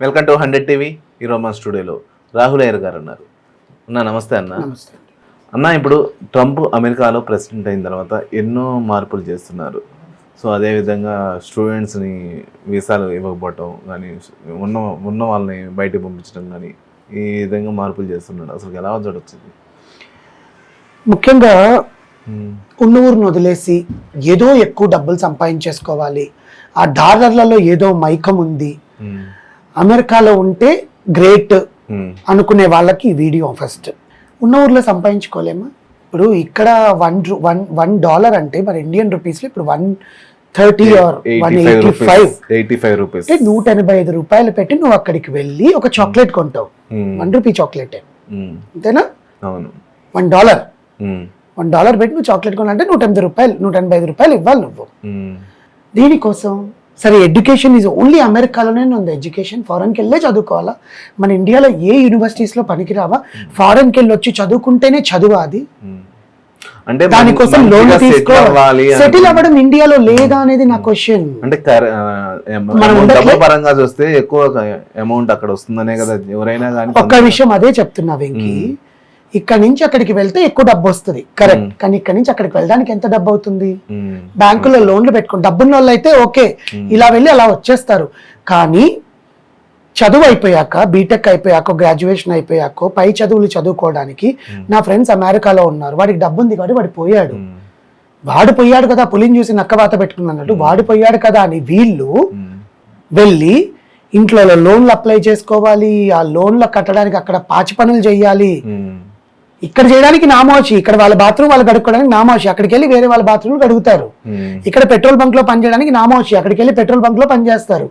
Welcome to hundred TV ఈరోజు మా స్టూడియోలో రాహుల్ అయ్యర్ గారు ఉన్నారు. అన్న నమస్తే అన్న. నమస్తే అన్న ఇప్పుడు ట్రంప్ అమెరికాలో ప్రెసిడెంట్ అయిన తర్వాత ఎన్నో మార్పులు చేస్తున్నారు. సో అదేవిధంగా స్టూడెంట్స్ని వీసాలు ఇవ్వకపోవటం కానీ ఉన్న ఉన్న వాళ్ళని బయటికి పంపించడం కానీ ఈ విధంగా మార్పులు చేస్తున్నాడు అసలు ఎలా చూడొచ్చింది? ముఖ్యంగా ఉన్న ఊరిని వదిలేసి ఏదో ఎక్కువ డబ్బులు సంపాదించేసుకోవాలి. ఆ డాలర్లలో ఏదో మైకం ఉంది. అమెరికాలో ఉంటే గ్రేట్ అనుకునే వాళ్ళకి వీడియో ఫస్ట్. ఉన్న ఊర్లో సంపాదించుకోలేమా? ఇప్పుడు ఇక్కడ వన్ వన్ వన్ డాలర్ అంటే మన ఇండియన్ రూపీస్లో ఇప్పుడు one thirty or one eighty five. Eighty five rupees అంటే నూట ఎనభై ఐదు రూపాయలు పెట్టి నువ్వు అక్కడికి వెళ్ళి ఒక చాక్లెట్ కొంటావు. One rupee chocolate. అంతేనా? అవును. One dollar. వన్ డాలర్ పెట్టి నువ్వు చాక్లెట్ కొనాలంటే నూట ఎనభై రూపాయలు నూట ఎనభై ఐదు రూపాయలు ఇవ్వాలి నువ్వు. దీనికోసం సరే ఎడ్యుకేషన్ ఈజ్ ఓన్లీ అమెరికాలోనే ఉంది. ఎడ్యుకేషన్ ఫారెన్కి వెళ్ళే చదువుకోవాలా? మన ఇండియాలో ఏ యూనివర్సిటీస్లో పనికిరావా? ఫారెన్కి వెళ్ళి వచ్చి చదువుకుంటేనే చదువా అది. ఉమ్. అంటే దానికోసం లోన్ settle తీసుకో. అవ్వాలి అని- సెటిల్ అవ్వడం ఇండియాలో లేదా అనేది నా క్వశ్చన్ అంటే డబ్బు? పరంగా చూస్తే ఎక్కువ అమౌంట్ అక్కడ వస్తుందనే కదా ఎవరైనా కానీ ఒక్క విషయం అదే చెప్తున్నా వెంకి. ఇక్కడ నుంచి అక్కడికి వెళ్తే ఎక్కువ డబ్బు వస్తుంది. కరెక్ట్ కానీ ఇక్కడ నుంచి అక్కడికి వెళ్ళడానికి ఎంత డబ్బు అవుతుంది? బ్యాంకులో లోన్లు పెట్టుకుని డబ్బున్న వాళ్ళు అయితే ఓకే ఇలా వెళ్ళి అలా వచ్చేస్తారు. కానీ చదువు అయిపోయాక బీటెక్ అయిపోయాక గ్రాడ్యుయేషన్ అయిపోయాక పై చదువులు చదువుకోవడానికి నా ఫ్రెండ్స్ అమెరికాలో ఉన్నారు. వాడికి డబ్బు ఉంది కాబట్టి వాడు పోయాడు. వాడు పోయాడు కదా పులిని చూసి నక్కవాత పెట్టుకున్నట్టు వాడు పోయాడు కదా అని వీళ్ళు వెళ్ళి ఇంట్లో లోన్లు అప్లై చేసుకోవాలి. ఆ లోన్లు కట్టడానికి అక్కడ పాచి పనులు చేయాలి ఇక్కడ చేయడానికి నామోచి ఇక్కడ వాళ్ళ బాత్రూమ్ వాళ్ళు కడుక్కోవడానికి నామోచి అక్కడికి వెళ్ళి వేరే వాళ్ళ బాత్రూమ్ కడుగుతారు. ఇక్కడ పెట్రోల్ బంక్లో పనిచేయడానికి నామోచి అక్కడికి వెళ్ళి పెట్రోల్ బంక్లో పనిచేస్తారు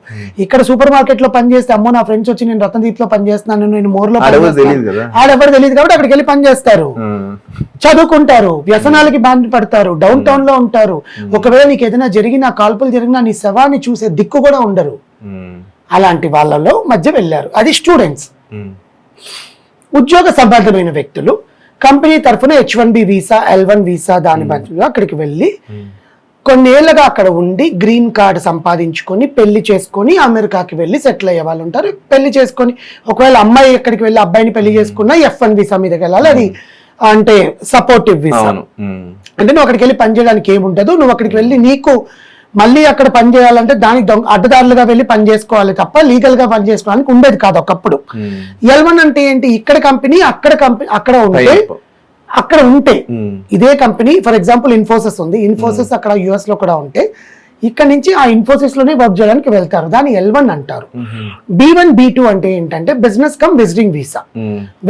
ఇక్కడ సూపర్ మార్కెట్లో పనిచేస్తే అమ్మో నా ఫ్రెండ్స్ వచ్చి నేను రతనదీప్లో పనిచేస్తున్నాను నేను మోర్లో ఆడెవరు తెలియదు కాబట్టి అక్కడికి వెళ్ళి పనిచేస్తారు చదువుకుంటారు వ్యసనాలకి బాధ పడతారు డౌన్ టౌన్లో ఉంటారు ఒకవేళ నీకు ఏదైనా జరిగినా కాల్పులు జరిగినా నీ శవాన్ని చూసే దిక్కు కూడా ఉండరు. అలాంటి వాళ్ళలో మధ్య వెళ్ళారు. అది స్టూడెంట్స్. ఉద్యోగ సంబంధమైన వ్యక్తులు కంపెనీ తరఫున H one B visa L one visa దాని బదులుగా అక్కడికి వెళ్ళి కొన్నేళ్ళుగా అక్కడ ఉండి గ్రీన్ కార్డ్ సంపాదించుకొని పెళ్ళి చేసుకొని అమెరికాకి వెళ్ళి సెటిల్ అయ్యే వాళ్ళు ఉంటారు. పెళ్ళి చేసుకొని ఒకవేళ అమ్మాయి ఎక్కడికి వెళ్ళి అబ్బాయిని పెళ్ళి చేసుకున్నా ఎఫ్ వన్ వీసా మీదకి వెళ్ళాలి. అది అంటే సపోర్టివ్ వీసా. అంటే నువ్వు అక్కడికి వెళ్ళి పని చేయడానికి ఏముండదు. నువ్వు అక్కడికి వెళ్ళి నీకు మళ్ళీ అక్కడ పని చేయాలంటే దానికి అడ్డదారులుగా వెళ్ళి పని చేసుకోవాలి తప్ప లీగల్గా పని చేసుకోవడానికి ఉండేది కాదు ఒకప్పుడు. ఎల్ వన్ అంటే ఏంటి? ఇక్కడ కంపెనీ అక్కడ కంపెనీ అక్కడ ఉంటే. అక్కడ ఉంటే ఉమ్, ఇదే కంపెనీ ఫర్ ఎగ్జాంపుల్ ఇన్ఫోసిస్ ఉంది. ఇన్ఫోసిస్ అక్కడ యుఎస్లో కూడా ఉంటే ఇక్కడ నుంచి ఆ ఇన్ఫోసిస్లోనే వర్క్ చేయడానికి వెళ్తారు. దాన్ని ఎల్ వన్ అంటారు. బి వన్ బి టూ అంటే ఏంటంటే business cum visiting visa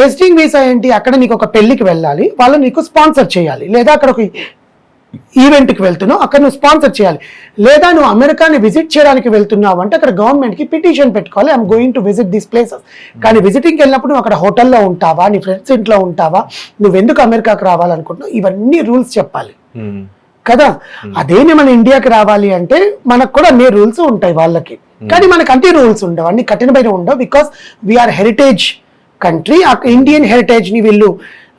visiting visa ఏంటి? అక్కడ నీకు ఒక పెళ్ళికి వెళ్ళాలి. వాళ్ళు నీకు స్పాన్సర్ చేయాలి. లేదా అక్కడ ఒక ఈవెంట్కి వెళ్తున్నావు అక్కడ నువ్వు స్పాన్సర్ చేయాలి. లేదా నువ్వు అమెరికాని విజిట్ చేయడానికి వెళ్తున్నావు అంటే అక్కడ గవర్నమెంట్కి పిటిషన్ పెట్టుకోవాలి. I'm going to visit this places కానీ విజిటింగ్కి వెళ్ళినప్పుడు నువ్వు అక్కడ హోటల్లో ఉంటావా? నీ ఫ్రెండ్స్ ఇంట్లో ఉంటావా? నువ్వు ఎందుకు అమెరికాకి రావాలనుకుంటున్నావు? ఇవన్నీ రూల్స్ చెప్పాలి. ఉమ్, కదా? అదేనే మన ఇండియాకి రావాలి అంటే మనకు కూడా అన్ని రూల్స్ ఉంటాయి వాళ్ళకి. కానీ మనకు అంతే రూల్స్ ఉండవు. అన్ని కఠినమైన ఉండవు బికాస్ వీఆర్ హెరిటేజ్ కంట్రీ ఆ ఇండియన్ హెరిటేజ్ని వీళ్ళు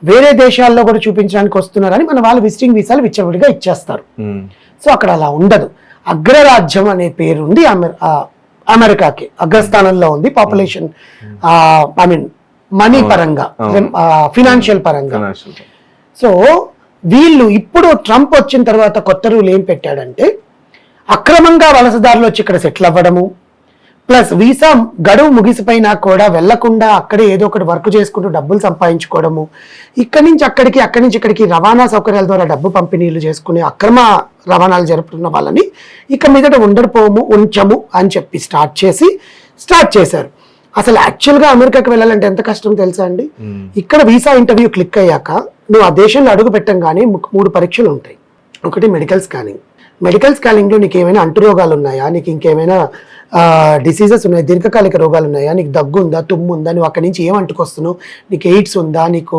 వేరే దేశాల్లో కూడా చూపించడానికి వస్తున్నారని మన వాళ్ళు విజిటింగ్ వీసాలు విచ్చలవిడిగా ఇచ్చేస్తారు. సో అక్కడ అలా ఉండదు. అగ్రరాజ్యం అనే పేరు ఉంది అమెరికాకి. అగ్రస్థానంలో ఉంది పాపులేషన్ ఐ మీన్ మనీ పరంగా. ఫినాన్షియల్ పరంగా. సో వీళ్ళు ఇప్పుడు ట్రంప్ వచ్చిన తర్వాత కొత్త రూల్ ఏం పెట్టాడంటే అక్రమంగా వలసదారులు వచ్చి ఇక్కడ సెటిల్ అవ్వడము ప్లస్ వీసా గడువు ముగిసిపోయినా కూడా వెళ్ళకుండా అక్కడే ఏదో ఒకటి వర్క్ చేసుకుంటూ డబ్బులు సంపాదించుకోవడము ఇక్కడి నుంచి అక్కడికి అక్కడి నుంచి ఇక్కడికి రవాణా సౌకర్యాల ద్వారా డబ్బు పంపిణీలు చేసుకుని అక్రమ రవాణాలు జరుపుతున్న వాళ్ళని ఇక మీదట ఉండడిపోము ఉంచము అని చెప్పి స్టార్ట్ చేసి స్టార్ట్ చేశారు. అసలు యాక్చువల్గా అమెరికాకి వెళ్ళాలంటే ఎంత కష్టం తెలుసా అండి? ఇక్కడ వీసా ఇంటర్వ్యూ క్లిక్ అయ్యాక నువ్వు ఆ దేశంలో అడుగు పెట్టంగానే మూడు పరీక్షలు ఉంటాయి. ఒకటి మెడికల్ స్కానింగ్. మెడికల్ స్కానింగ్లో నీకు ఏమైనా అంటురోగాలు ఉన్నాయా? నీకు ఇంకేమైనా డిసీజెస్ ఉన్నాయి దీర్ఘకాలిక రోగాలు ఉన్నాయా నీకు దగ్గు ఉందా తుమ్ము ఉందా నువ్వు అక్కడి నుంచి ఏం అంటుకొస్తున్నావు? నీకు ఎయిడ్స్ ఉందా? నీకు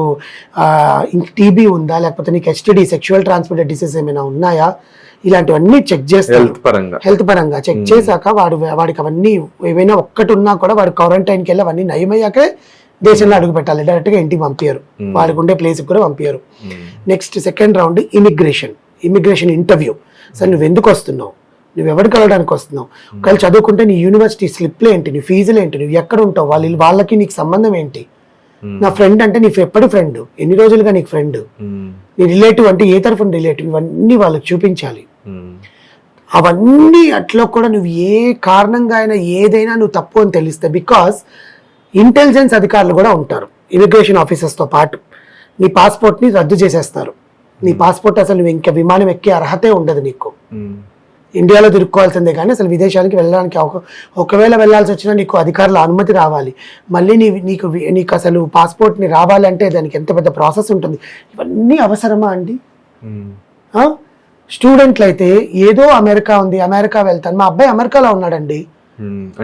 టీబీ ఉందా? లేకపోతే నీకు ఎస్టీడీ సెక్షువల్ ట్రాన్స్మిటెడ్ డిసీజ్ ఏమైనా ఉన్నాయా? ఇలాంటివన్నీ చెక్ చేస్తారు హెల్త్ పరంగా. హెల్త్ పరంగా చెక్ చేశాక వాడు వాడికి అవన్నీ ఏవైనా ఒక్కటి ఉన్నా కూడా వాడు క్వారంటైన్కి వెళ్ళి అవన్నీ నయమయ్యాకే దేశంలో అడుగు పెట్టాలి. డైరెక్ట్గా ఇంటికి పంపించరు వాడికి ఉండే ప్లేస్కి కూడా పంపించరు next second round immigration immigration interview సరే నువ్వు ఎందుకు వస్తున్నావు? నువ్వు ఎవరికి వెళ్ళడానికి వస్తున్నావు? ఒకవేళ చదువుకుంటే నీ యూనివర్సిటీ స్లిప్లు ఏంటి? నీ ఫీజులు ఏంటి? నువ్వు ఎక్కడ ఉంటావు? వాళ్ళు వాళ్ళకి నీకు సంబంధం ఏంటి? నా ఫ్రెండ్ అంటే నీ ఎప్పటి ఫ్రెండ్ ఎన్ని రోజులుగా నీకు ఫ్రెండ్ నీ రిలేటివ్ అంటే ఏ తరఫున రిలేటివ్ ఇవన్నీ వాళ్ళకి చూపించాలి. అవన్నీ అట్లా కూడా నువ్వు ఏ కారణంగా అయినా ఏదైనా నువ్వు తప్పు అని తెలిస్తే బికాస్ ఇంటెలిజెన్స్ అధికారులు కూడా ఉంటారు. ఇమిగ్రేషన్ ఆఫీసర్స్తో పాటు. నీ పాస్పోర్ట్ని రద్దు చేసేస్తారు. నీ పాస్పోర్ట్ అసలు నువ్వు ఇంకా విమానం ఎక్కే అర్హతే ఉండదు నీకు. ఇండియాలో తిరుక్కోవాల్సిందే కానీ అసలు విదేశానికి వెళ్ళడానికి ఒక- ఒకవేళ వెళ్ళాల్సి వచ్చినా నీకు అధికారుల అనుమతి రావాలి. మళ్ళీ నీ నీకు నీకు అసలు పాస్పోర్ట్ని రావాలంటే దానికి ఎంత పెద్ద ప్రాసెస్ ఉంటుంది? ఇవన్నీ అవసరమా అండి? స్టూడెంట్లు అయితే ఏదో అమెరికా ఉంది అమెరికా వెళ్తాను. మా అబ్బాయి అమెరికాలో ఉన్నాడండి.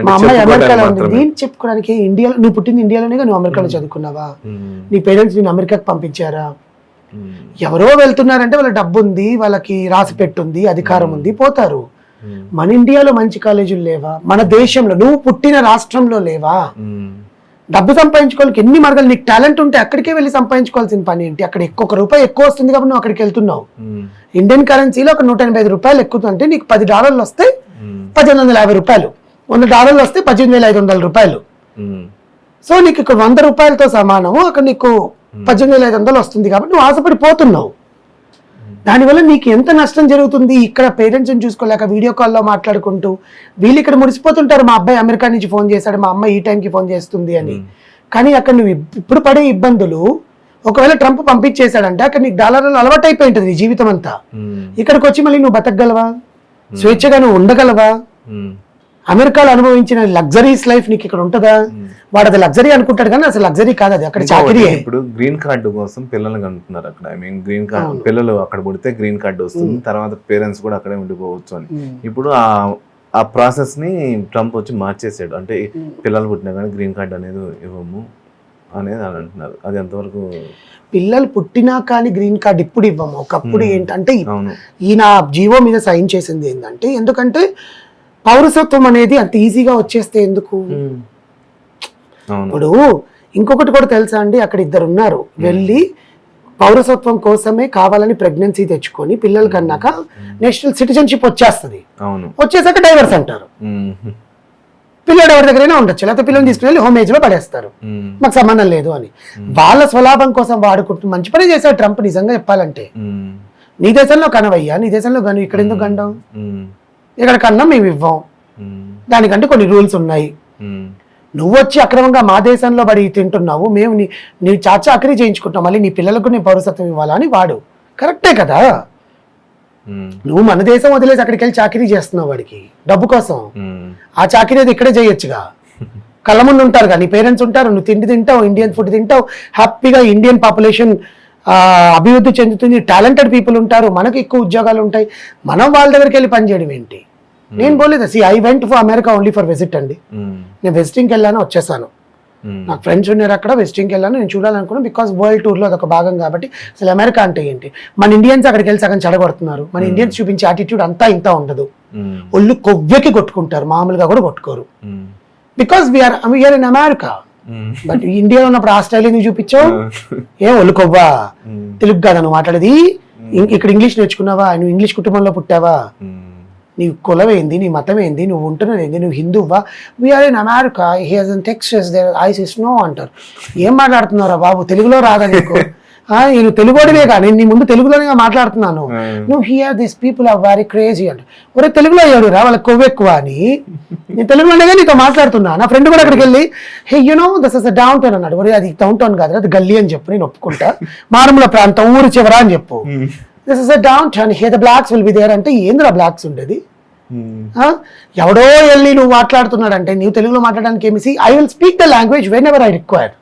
మా అమ్మాయి అమెరికాలో ఉంది. నేను చెప్పుకోవడానికి ఇండియాలో నువ్వు పుట్టింది ఇండియాలోనే నువ్వు అమెరికాలో చదువుకున్నావా? నీ పేరెంట్స్ నేను అమెరికాకి పంపించారా? ఎవరో వెళ్తున్నారంటే వాళ్ళ డబ్బు ఉంది వాళ్ళకి రాసి పెట్టుంది అధికారం ఉంది పోతారు. మన ఇండియాలో మంచి కాలేజీలు లేవా? మన దేశంలో నువ్వు పుట్టిన రాష్ట్రంలో లేవా? డబ్బు సంపాదించుకోవాలకి ఎన్ని మార్గాలు? నీకు టాలెంట్ ఉంటే అక్కడికే వెళ్ళి సంపాదించుకోవాల్సిన పని ఏంటి? అక్కడ ఎక్కువ రూపాయి ఎక్కువ వస్తుంది కాబట్టి నువ్వు అక్కడికి వెళ్తున్నావు. ఇండియన్ కరెన్సీలో ఒక నూట ఎనభై ఐదు రూపాయలు ఎక్కుతుంటే నీకు పది డాలర్లు వస్తే పద్దెనిమిది వందల యాభై రూపాయలు. వంద డాలర్లు వస్తే పద్దెనిమిది వేల ఐదు వందల రూపాయలు. సో నీకు ఇక్కడ వంద రూపాయలతో సమానము. అక్కడ నీకు పద్దెనిమిది వేల ఐదు వందలు వస్తుంది కాబట్టి నువ్వు ఆశపడి పోతున్నావు దానివల్ల నీకు ఎంత నష్టం జరుగుతుంది? ఇక్కడ పేరెంట్స్ని చూసుకోలేక వీడియో కాల్లో మాట్లాడుకుంటూ వీళ్ళు ఇక్కడ మురిసిపోతుంటారు. మా అబ్బాయి అమెరికా నుంచి ఫోన్ చేశాడు మా అమ్మాయి ఈ టైంకి ఫోన్ చేస్తుంది అని. కానీ అక్కడ నువ్వు ఇప్- ఇప్పుడు పడే ఇబ్బందులు ఒకవేళ ట్రంప్ పంపించేశాడంటే అక్కడ నీకు డాలర్లు అలవాటు అయిపోయి ఉంటుంది నీ జీవితం అంతా ఉమ్, ఇక్కడికి వచ్చి మళ్ళీ నువ్వు బతకగలవా? స్వేచ్ఛగా నువ్వు ఉండగలవా? అమెరికాలో అనుభవించిన లగ్జరీస్ లైఫ్ నీకు ఇక్కడ ఉంటుందా? వాడు అది లగ్జరీ అనుకుంటాడు కానీ అసలు లగ్జరీ కాదు అది. అక్కడ చాకరీ ఇప్పుడు గ్రీన్ కార్డు కోసం పిల్లల్ని కంటున్నారు అక్కడ. ఐ మీన్ గ్రీన్ కార్డు పిల్లలు అక్కడ పుడితే గ్రీన్ కార్డు వస్తుంది తర్వాత పేరెంట్స్ కూడా అక్కడే ఉండిపోవచ్చు అని. ఇప్పుడు ఆ ఆ ప్రాసెస్ని ట్రంప్ వచ్చి మార్చేసాడు. అంటే పిల్లలు పుట్టినా కానీ గ్రీన్ కార్డు అనేది ఇవ్వము అనేది అని అంటున్నారు. అది ఎంతవరకు పిల్లలు పుట్టినా కానీ గ్రీన్ కార్డ్ ఇప్పుడు ఇవ్వము. ఒకప్పుడు ఏంటంటే ఈయన జీవో మీద సైన్ చేసింది ఏంటంటే ఎందుకంటే పౌరసత్వం అనేది అంత ఈజీగా వచ్చేస్తే ఎందుకు? ఇప్పుడు ఇంకొకటి కూడా తెలుసా అండి? అక్కడ ఇద్దరు ఉన్నారు. వెళ్ళి పౌరసత్వం కోసమే కావాలని ప్రెగ్నెన్సీ తెచ్చుకొని పిల్లలు కన్నాక నేషనల్ సిటిజన్షిప్ వచ్చేస్తుంది. వచ్చేసాక డైవర్స్ అంటారు. పిల్లడు ఎవరి దగ్గరైనా ఉండొచ్చు. లేకపోతే పిల్లల్ని తీసుకుని హోమ్ ఏజ్లో పడేస్తారు మాకు సంబంధం లేదు అని. వాళ్ళ స్వలాభం కోసం వాడుకుంటూ మంచి పని చేశాడు ట్రంప్ నిజంగా చెప్పాలంటే. నీ దేశంలో కనవయ్యా నీ దేశంలో గను ఇక్కడ ఎందుకు గండం ఉమ్, ఇక్కడ కన్నా మేము ఇవ్వం. దానికంటే కొన్ని రూల్స్ ఉన్నాయి. నువ్వు వచ్చి అక్రమంగా మా దేశంలో పడి తింటున్నావు మేము నీ నీ చాచాకరీ చేయించుకుంటాం మళ్ళీ నీ పిల్లలకు నీ పౌరసత్వం ఇవ్వాలా అని వాడు. కరెక్టే కదా? నువ్వు మన దేశం వదిలేసి అక్కడికి వెళ్ళి చాకరీ చేస్తున్నావు వాడికి. డబ్బు కోసం. ఆ చాకరీ అది ఇక్కడే చేయొచ్చుగా. కళ్ళ ముందు ఉంటారు కానీ పేరెంట్స్ ఉంటారు నువ్వు తిండి తింటావు ఇండియన్ ఫుడ్ తింటావు హ్యాపీగా ఇండియన్ పాపులేషన్ అభివృద్ధి చెందుతుంది టాలెంటెడ్ పీపుల్ ఉంటారు మనకు ఎక్కువ ఉద్యోగాలు ఉంటాయి. మనం వాళ్ళ దగ్గరికి వెళ్ళి పనిచేయడం ఏంటి? నేను పోలేదు. See I went for America only for visit అండి. ఉమ్, నేను వెస్టింగ్కి వెళ్ళాను వచ్చేసాను. ఉమ్, నాకు ఫ్రెండ్స్ ఉన్నారు అక్కడ వెస్టింగ్కి వెళ్ళాను. నేను చూడాలనుకున్నాను బికాస్ వరల్డ్ టూర్లో అదొక భాగం కాబట్టి అసలు అమెరికా అంటే ఏంటి? మన ఇండియన్స్ అక్కడికి వెళ్ళి సగం చెడగొడుతున్నారు. మన ఇండియన్స్ చూపించే యాటిట్యూడ్ అంతా ఇంత ఉండదు. ఒళ్ళు కొవ్వెకి కొట్టుకుంటారు. మామూలుగా కూడా కొట్టుకోరు. Because we're we're in America but ఇండియాలో ఉన్నప్పుడు ఆస్ట్రేలియా ఎందుకు చూపించావు? ఏం ఒళ్ళు కొవ్వా? తెలుగు కాదా నువ్వు మాట్లాడేది. ఇక్కడ ఇంగ్లీష్ నేర్చుకున్నావా? నువ్వు ఇంగ్లీష్ కుటుంబంలో పుట్టావా? నీ కులం ఏంది నీ మతం ఏంది నువ్వు ఉంటున్నది ఏంది నువ్వు హిందువా? We're in America here's in Texas there ice is no అంటారు. ఏం మాట్లాడుతున్నారా బాబు? తెలుగులో రాదా నీకు? నేను తెలుగుడివే కానీ నీ ముందు తెలుగులోనే మాట్లాడుతున్నాను. నువ్వు here this people are very crazy అంట. ఒరే తెలుగులో అయ్యాడు రా? వాళ్ళకి కొవ్వు ఎక్కువ అని. నేను తెలుగులోనే నీతో మాట్లాడుతున్నా. నా ఫ్రెండ్ కూడా అక్కడికి వెళ్ళి hey you know this is downtown అన్నాడు. ఒరే అది డౌన్ టౌన్ కాదు అది గల్లీ అని చెప్పు నేను ఒప్పుకుంటా. మారుమూల ప్రాంతం ఊరు చివరా అని చెప్పు. This is a downtown here the blocks will be there అంటే ఏందిరా బ్లాక్స్ ఉండేది? ఆ? ఎవడో వెళ్ళి నువ్వు మాట్లాడుతున్నాడంటే నీవు తెలుగులో మాట్లాడడానికి ఏమిసి I will speak the language whenever I require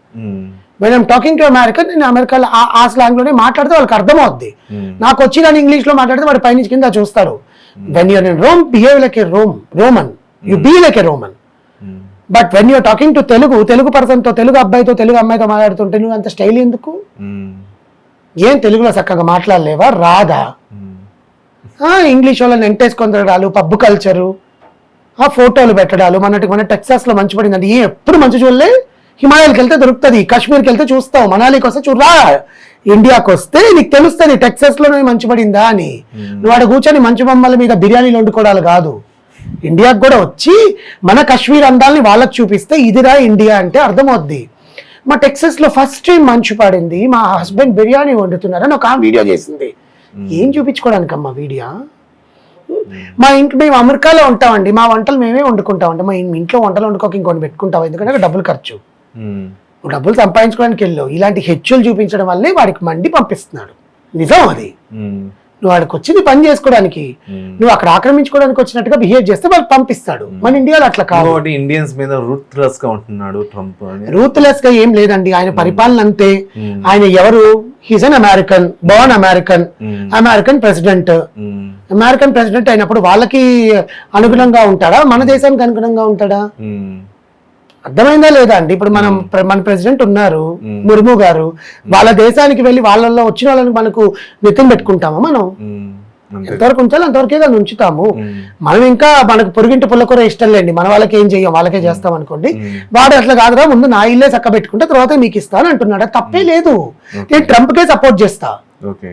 when I'm talking to America నేను అమెరికాలో ఆ- స్లాంగ్లోనే మాట్లాడితే వాళ్ళకి అర్థమవుద్ది. ఉమ్, నాకు వచ్చి నేను ఇంగ్లీష్లో మాట్లాడితే వాడు పైనుంచి కింద చూస్తాడు when you're in Rome behave like a Rome Roman you be like a Roman but when you're talking to Telugu Telugu person తో తెలుగు అబ్బాయితో తెలుగు అమ్మాయితో మాట్లాడుతుంటే నువ్వు అంత స్టైల్ ఎందుకు? ఉమ్, ఏం తెలుగులో చక్కగా మాట్లాడలేవా? రాదా ఇంగ్లీష్ వాళ్ళని ఎంటేసుకొని తిరగడాలు పబ్బు కల్చరు ఆ ఫోటోలు పెట్టడాలు మనటి మన టెక్సాస్లో మంచు పడిందండి ఏ ఎప్పుడు మంచు చూడలే? హిమాలయాలకు వెళ్తే దొరుకుతుంది కాశ్మీర్కి వెళ్తే చూస్తావు మనాలికి వస్తే చూడరా ఇండియాకి వస్తే నీకు తెలుస్తుంది టెక్సస్లో మంచి పడిందా అని. నువ్వు ఆడ కూర్చొని మంచు బొమ్మల మీద బిర్యానీలు వండుకోవడాలు కాదు. ఇండియాకి కూడా వచ్చి మన కాశ్మీర్ అందాలని వాళ్ళకి చూపిస్తే ఇదిరా ఇండియా అంటే అర్థమవుద్ది. మా టెక్సస్లో ఫస్ట్ టైం మంచు పడింది. మా హస్బెండ్ బిర్యానీ వండుతున్నారని ఒక వీడియో చేసింది. ఏం చూపించుకోవడానికమ్మా వీడియో? మా ఇంట్లో మేము అమెరికాలో ఉంటామండి. మా వంటలు మేమే వండుకుంటామండి. మా ఇంట్లో వంటలు వండుకోక ఇంకొని పెట్టుకుంటాం. ఎందుకంటే డబ్బులు ఖర్చు. డబ్బులు సంపాదించుకోవడానికి వెళ్ళావు. ఇలాంటి హెచ్చులు చూపించడం వల్లే వాడికి మండి పంపిస్తున్నాడు. నిజం అది. నువ్వు వాడికి వచ్చింది పని చేసుకోవడానికి. నువ్వు అక్కడ ఆక్రమించుకోవడానికి వచ్చినట్టుగా బిహేవ్ చేస్తే వాళ్ళు పంపిస్తాడు. మన ఇండియాలో అట్లా కాదు. ఇండియన్స్ మీద రూత్లెస్గా ఉంటున్నాడు ట్రంప్ రూత్లెస్గా ఏం లేదండి. ఆయన పరిపాలన అంతే. ఆయన ఎవరు? He's an American born American American president American president అయినప్పుడు వాళ్ళకి అనుగుణంగా ఉంటాడా? మన దేశానికి అనుగుణంగా ఉంటాడా? అర్థమైందా లేదా అండి? ఇప్పుడు మనం మన ప్రెసిడెంట్ ఉన్నారు. ముర్ము గారు. వాళ్ళ దేశానికి వెళ్ళి వాళ్ళల్లో వచ్చిన వాళ్ళని మనకు నెత్తిన పెట్టుకుంటామా మనం? ఎంతవరకు ఉంచాలో అంతవరకే దాన్ని ఉంచుతాము. మనం ఇంకా మనకు పొరుగింటి పుల్లకూర ఇష్టం లేండి. మన వాళ్ళకి ఏం చెయ్యం? వాళ్ళకే చేస్తాం అనుకోండి. వాడు అట్లా కాదురా ముందు నా ఇల్లే చక్క పెట్టుకుంటే తర్వాత మీకు ఇస్తాను అంటున్నాడు. తప్పే లేదు. నేను ట్రంప్ కే సపోర్ట్ చేస్తా. ఓకే.